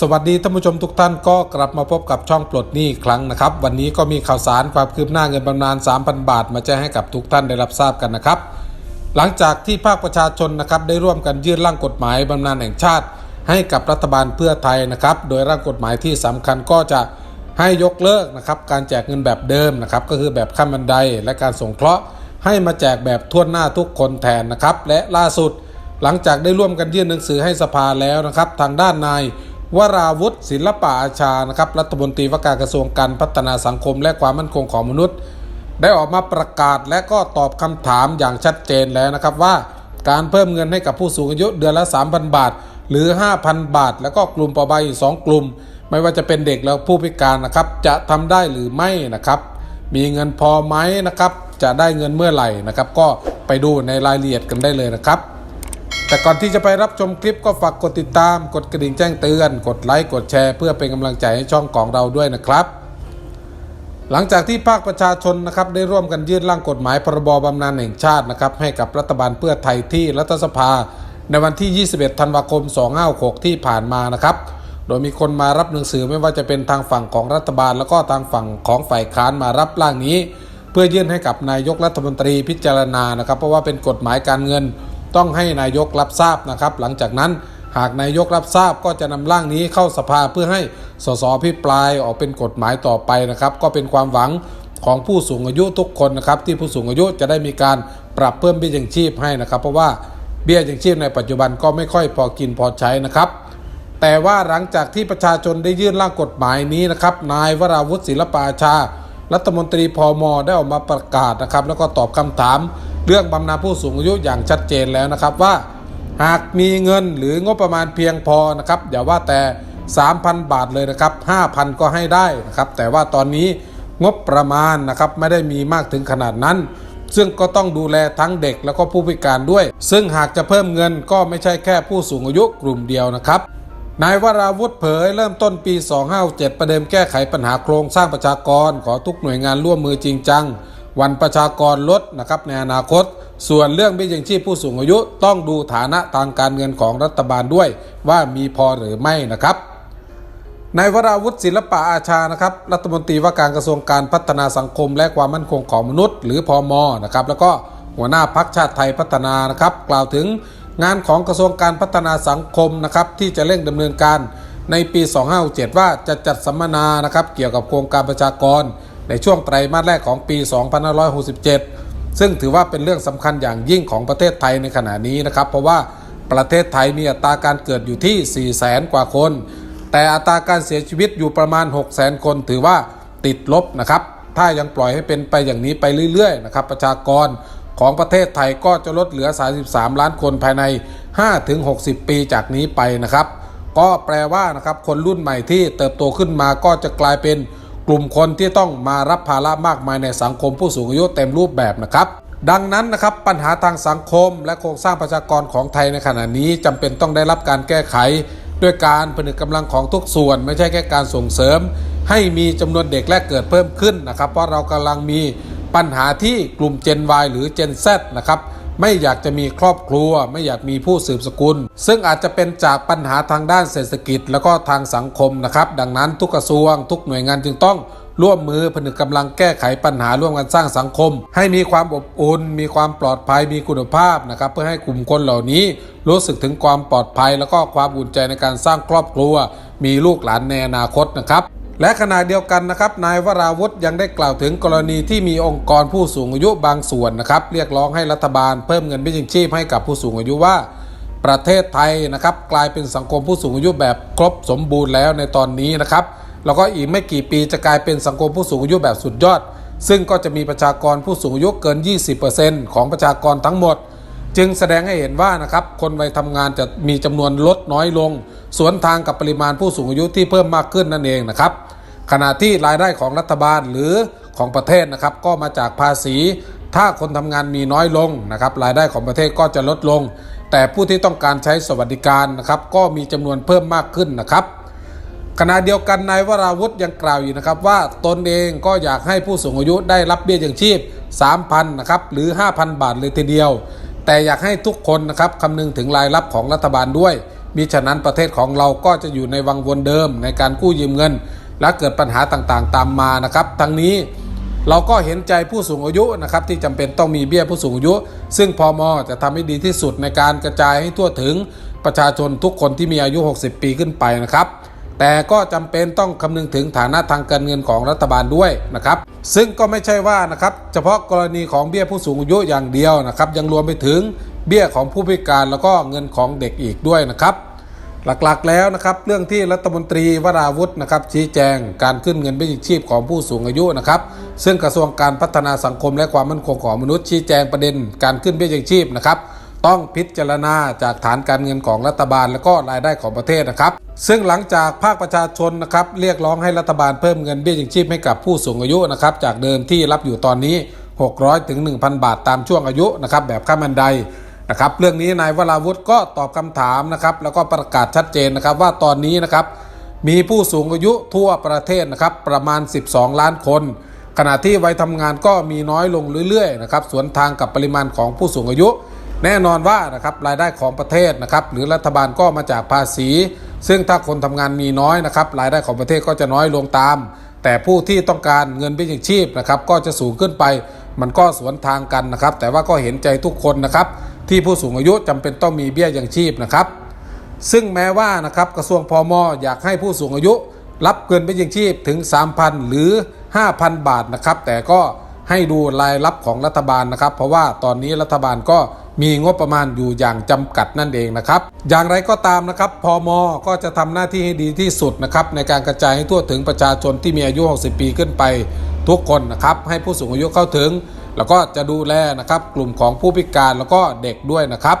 สวัสดีท่านผู้ชมทุกท่านก็กลับมาพบกับช่องปลดหนี้อีกครั้งนะครับ วันนี้ก็มีข่าวสารความคืบหน้าเงินบำนาญ 3,000 บาท มาแจ้งให้กับทุกท่านได้รับทราบกันนะครับ หลังจากที่ภาคประชาชนนะครับได้ร่วมกันยื่นร่างกฎหมายบำนาญแห่งชาติ ให้กับรัฐบาลเพื่อไทยนะครับ โดยร่างกฎหมายที่สำคัญก็จะให้ยกเลิกนะครับการแจกเงินแบบเดิมนะครับก็คือแบบขั้นบันไดและการสงเคราะห์ ให้มาแจกแบบทั่วหน้าทุกคนแทนนะครับและล่าสุด หลังจากได้ร่วมกันยื่นหนังสือให้สภาแล้วนะครับทางด้านนาย วราวุฒิศิลปะอาชานะครับรัฐมนตรีว่าการกระทรวงการพัฒนาสังคมและความมั่นคงของมนุษย์ ได้ออกมาประกาศและก็ตอบคำถามอย่างชัดเจนแล้วนะครับว่า การเพิ่มเงินให้กับผู้สูงอายุเดือนละ 3,000 บาท หรือ 5,000 บาท แล้วก็กลุ่มปราะบางอีกสองกลุ่ม ไม่ว่าจะเป็นเด็กและผู้พิการนะครับจะทำได้หรือไม่นะครับ มีเงินพอไหมนะครับจะได้เงินเมื่อไหร่นะครับ ก็ไปดูในรายละเอียดกันได้เลยนะครับ แต่ก่อนที่จะไปรับชมคลิปก็ฝากกดติดตาม กดกระดิ่งแจ้งเตือน กดไลค์กดแชร์ เพื่อเป็นกำลังใจให้ช่องของเราด้วยนะครับ หลังจากที่ภาคประชาชนนะครับได้ร่วมกันยื่นร่างกฎหมายพรบบำนาญแห่งชาตินะครับให้กับรัฐบาลเพื่อไทยที่รัฐสภา ในวันที่ 21 ธันวาคม 2566 ที่ผ่านมานะครับโดยมีคนมารับหนังสือไม่ว่าจะเป็นทางฝั่งของรัฐบาล แล้วก็ทางฝั่งของฝ่ายค้านมารับร่างนี้ เพื่อยื่นให้กับนายกรัฐมนตรีพิจารณานะครับ เพราะว่าเป็นกฎหมายการเงิน ต้องให้นายกรับทราบนะครับ หลังจากนั้นหากนายกรับทราบก็จะนำร่างนี้เข้าสภาเพื่อให้สสพิปรายออกเป็นกฎหมายต่อไปนะครับ ก็เป็นความหวังของผู้สูงอายุทุกคนนะครับ ที่ผู้สูงอายุจะได้มีการปรับเพิ่มเบี้ยยังชีพให้นะครับ เพราะว่าเบี้ยยังชีพในปัจจุบันก็ไม่ค่อยพอกินพอใช้นะครับ แต่ว่าหลังจากที่ประชาชนได้ยื่นร่างกฎหมายนี้นะครับนายวราวุฒิศิลปาชา รัฐมนตรีพอมได้ออกมาประกาศนะครับ แล้วก็ตอบคำถาม เรื่องบำนาญผู้สูงอายุอย่างชัดเจนแล้วนะครับว่า หากมีเงินหรืองบประมาณเพียงพอนะครับอย่าว่าแต่ 3,000 บาทเลยนะครับ 5,000 ก็ให้ได้นะครับ แต่ว่าตอนนี้งบประมาณนะครับไม่ได้มีมากถึงขนาดนั้น ซึ่งก็ต้องดูแลทั้งเด็กแล้วก็ผู้พิการด้วย ซึ่งหากจะเพิ่มเงินก็ไม่ใช่แค่ผู้สูงอายุกลุ่มเดียวนะครับนายวราวุธเผยเริ่มต้นปี 257ประเดิมแก้ไขปัญหาโครงสร้างประชากร ขอทุกหน่วยงานร่วมมือจริงจัง วันประชากรลดนะครับในอนาคต ส่วนเรื่องเบี้ยยังชีพผู้สูงอายุต้องดูฐานะทางการเงินของรัฐบาลด้วย ว่ามีพอหรือไม่นะครับนายวราวุฒิศิลปะอาชานะครับรัฐมนตรีว่าการกระทรวงการพัฒนาสังคม และความมั่นคงของมนุษย์ หรือพอมนะครับแล้วก็หัวหน้าพักชาติไทยพัฒนานะครับ กล่าวถึงงานของกระทรวงการพัฒนาสังคมนะครับที่จะเร่งดำเนินการในปี 2567 ว่าจะจัดสัมมนานะครับเกี่ยวกับโครงการประชากร ในช่วงไตรมาสแรกของปี 2567 ซึ่งถือว่าเป็นเรื่องสำคัญอย่างยิ่งของประเทศไทยในขณะนี้นะครับ เพราะว่าประเทศไทยมีอัตราการเกิดอยู่ที่ 4 0 0 0 0 0 กว่าคน แต่อัตราการเสียชีวิตอยู่ประมาณ6 0 0 0 0 0 คน ถือว่าติดลบนะครับ ถ้ายังปล่อยให้เป็นไปอย่างนี้ไปเรื่อยๆนะครับประชากรของประเทศไทยก็จะลดเหลือ 33 ล้านคนภายใน 5-60 ปีจากนี้ไปนะครับ ก็แปลว่านะครับคนรุ่นใหม่ที่เติบโตขึ้นมาก็จะกลายเป็น กลุ่มคนที่ต้องมารับภาระมากมายในสังคมผู้สูงอายุเต็มรูปแบบนะครับ ดังนั้นนะครับปัญหาทางสังคมและโครงสร้างประชากรของไทยในขณะนี้จำเป็นต้องได้รับการแก้ไข ด้วยการผนึกกำลังของทุกส่วน ไม่ใช่แค่การส่งเสริม ให้มีจำนวนเด็กแรกเกิดเพิ่มขึ้นนะครับเพราะเรากำลังมีปัญหาที่กลุ่ม Gen Y หรือ Gen Z นะครับ ไม่อยากจะมีครอบครัว ไม่อยากมีผู้สืบสกุล ซึ่งอาจจะเป็นจากปัญหาทางด้านเศรษฐกิจ แล้วก็ทางสังคมนะครับ ดังนั้นทุกกระทรวง ทุกหน่วยงานจึงต้องร่วมมือผนึกกำลังแก้ไขปัญหาร่วมกันสร้างสังคม ให้มีความอบอุ่น มีความปลอดภัยมีคุณภาพนะครับ เพื่อให้กลุ่มคนเหล่านี้ รู้สึกถึงความปลอดภัย แล้วก็ความอุ่นใจในการสร้างครอบครัว มีลูกหลานในอนาคตนะครับ และขณะเดียวกันนะครับนายวราวุธยังได้กล่าวถึงกรณีที่มีองค์กรผู้สูงอายุบางส่วนนะครับ เรียกร้องให้รัฐบาลเพิ่มเงินเบี้ยยังชีพให้กับผู้สูงอายุว่า ประเทศไทยนะครับกลายเป็นสังคมผู้สูงอายุแบบครบสมบูรณ์แล้วในตอนนี้นะครับแล้วก็อีกไม่กี่ปีจะกลายเป็นสังคมผู้สูงอายุแบบสุดยอด ซึ่งก็จะมีประชากรผู้สูงอายุเกิน 20%ของประชากรทั้งหมด จึงแสดงให้เห็นว่านะครับคนวัยทำงานจะมีจำนวนลดน้อยลง สวนทางกับปริมาณผู้สูงอายุที่เพิ่มมากขึ้นนั่นเองนะครับ ขณะที่รายได้ของรัฐบาลหรือของประเทศนะครับก็มาจากภาษี ถ้าคนทำงานมีน้อยลงนะครับรายได้ของประเทศก็จะลดลง แต่ผู้ที่ต้องการใช้สวัสดิการนะครับก็มีจำนวนเพิ่มมากขึ้นนะครับขณะเดียวกันนายวราวุธยังกล่าวอยู่นะครับว่าตนเองก็อยากให้ผู้สูงอายุได้รับเบี้ยยังชีพ 3,000นะครับหรือ 5,000 บาทเลยทีเดียว แต่อยากให้ทุกคนนะครับคำนึงถึงรายรับของรัฐบาลด้วยมิฉะนั้นประเทศของเราก็จะอยู่ในวังวนเดิมในการกู้ยืมเงิน และเกิดปัญหาต่างๆ ตามมานะครับทั้งนี้เราก็เห็นใจผู้สูงอายุนะครับที่จำเป็นต้องมีเบี้ยผู้สูงอายุ ซึ่งพอมจะทำให้ดีที่สุดในการกระจายให้ทั่วถึงประชาชนทุกคนที่มีอายุ 60 ปีขึ้นไปนะครับ แต่ก็จำเป็นต้องคำนึงถึงฐานะทางการเงินของรัฐบาลด้วยนะครับ ซึ่งก็ไม่ใช่ว่านะครับเฉพาะกรณีของเบี้ยผู้สูงอายุอย่างเดียวนะครับยังรวมไปถึงเบี้ยของผู้พิการแล้วก็เงินของเด็กอีกด้วยนะครับ หลักๆแล้วนะครับเรื่องที่รัฐมนตรีวราวุฒินะครับชี้แจงการขึ้นเงินเบี้ยยังชีพของผู้สูงอายุนะครับซึ่งกระทรวงการพัฒนาสังคมและความมั่นคงของมนุษย์ชี้แจงประเด็นการขึ้นเบี้ยยังชีพนะครับต้องพิจารณาจากฐานการเงินของรัฐบาลและก็รายได้ของประเทศนะครับ ซึ่งหลังจากภาคประชาชนนะครับเรียกร้องให้รัฐบาลเพิ่มเงินเบี้ยยังชีพให้กับผู้สูงอายุนะครับจากเดิมที่รับอยู่ตอนนี้ 600ถึง1,000 บาทตามช่วงอายุนะครับแบบข้ามบันได นะครับเรื่องนี้นายวราวุฒิก็ตอบคำถามนะครับแล้วก็ประกาศชัดเจนนะครับว่าตอนนี้นะครับมีผู้สูงอายุทั่วประเทศนะครับประมาณ 12 ล้านคน ขณะที่วัยทำงานก็มีน้อยลงเรื่อยๆนะครับสวนทางกับปริมาณของผู้สูงอายุ แน่นอนว่านะครับรายได้ของประเทศนะครับหรือรัฐบาลก็มาจากภาษี ซึ่งถ้าคนทำงานมีน้อยนะครับรายได้ของประเทศก็จะน้อยลงตาม แต่ผู้ที่ต้องการเงินเบี้ยยังชีพนะครับก็จะสูงขึ้นไป มันก็สวนทางกันนะครับแต่ว่าก็เห็นใจทุกคนนะครับ ที่ผู้สูงอายุจำเป็นต้องมีเบี้ยยังชีพนะครับ ซึ่งแม้ว่านะครับกระทรวงพอมอยากให้ผู้สูงอายุ รับเงินเบี้ยยังชีพถึง 3,000 หรือ 5,000 บาทนะครับ แต่ก็ให้ดูรายรับของรัฐบาลนะครับ เพราะว่าตอนนี้รัฐบาลก็มีงบประมาณอยู่อย่างจำกัดนั่นเองนะครับ อย่างไรก็ตามนะครับพอมอก็จะทำหน้าที่ให้ดีที่สุดนะครับในการกระจายให้ทั่วถึงประชาชนที่มีอายุ 60 ปีขึ้นไปทุกคนนะครับให้ผู้สูงอายุเข้าถึง แล้วก็จะดูแลนะครับกลุ่มของผู้พิการแล้วก็เด็กด้วยนะครับ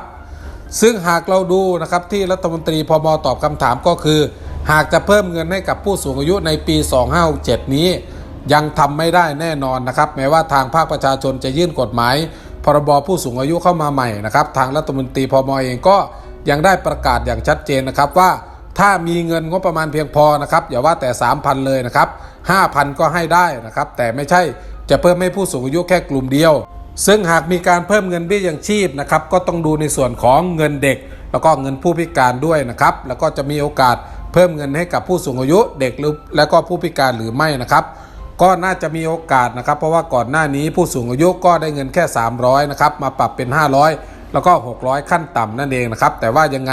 ซึ่งหากเราดูนะครับที่รัฐมนตรีพมตอบคำถามก็คือ หากจะเพิ่มเงินให้กับผู้สูงอายุในปี 2567 นี้ ยังทำไม่ได้แน่นอนนะครับ แม้ว่าทางภาคประชาชนจะยื่นกฎหมาย พรบผู้สูงอายุเข้ามาใหม่นะครับ ทางรัฐมนตรีพมเองก็ยังได้ประกาศอย่างชัดเจนนะครับว่าถ้ามีเงินงบประมาณเพียงพอนะครับอย่าว่าแต่ 3,000 เลยนะครับ 5,000 ก็ให้ได้นะครับ แต่ไม่ใช่ จะเพิ่มให้ผู้สูงอายุแค่กลุ่มเดียว ซึ่งหากมีการเพิ่มเงินเบี้ยยังชีพนะครับก็ต้องดูในส่วนของเงินเด็ก แล้วก็เงินผู้พิการด้วยนะครับแล้วก็จะมีโอกาสเพิ่มเงินให้กับผู้สูงอายุเด็กหรือและก็ผู้พิการหรือไม่นะครับก็น่าจะมีโอกาสนะครับ เพราะว่าก่อนหน้านี้ผู้สูงอายุก็ได้เงินแค่ 300นะครับมาปรับเป็น 500 แล้วก็ 600 ขั้นต่ำนั่นเองนะครับ แต่ว่ายังไง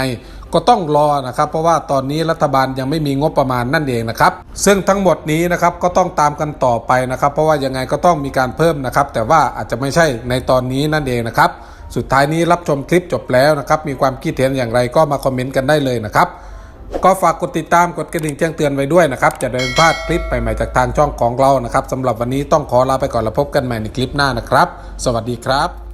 ก็ต้องรอนะครับ เพราะว่าตอนนี้รัฐบาลยังไม่มีงบประมาณนั่นเองนะครับ ซึ่งทั้งหมดนี้นะครับก็ต้องตามกันต่อไปนะครับ เพราะว่ายังไงก็ต้องมีการเพิ่มนะครับ แต่ว่าอาจจะไม่ใช่ในตอนนี้นั่นเองนะครับ สุดท้ายนี้รับชมคลิปจบแล้วนะครับ มีความคิดเห็นอย่างไรก็มาคอมเมนต์กันได้เลยนะครับ ก็ฝากกดติดตามกดกระดิ่งแจ้งเตือนไว้ด้วยนะครับ จะได้ไม่พลาดคลิปใหม่ๆจากทางช่องของเรานะครับสำหรับวันนี้ต้องขอลาไปก่อนแล้วพบกันใหม่ในคลิปหน้านะครับ สวัสดีครับ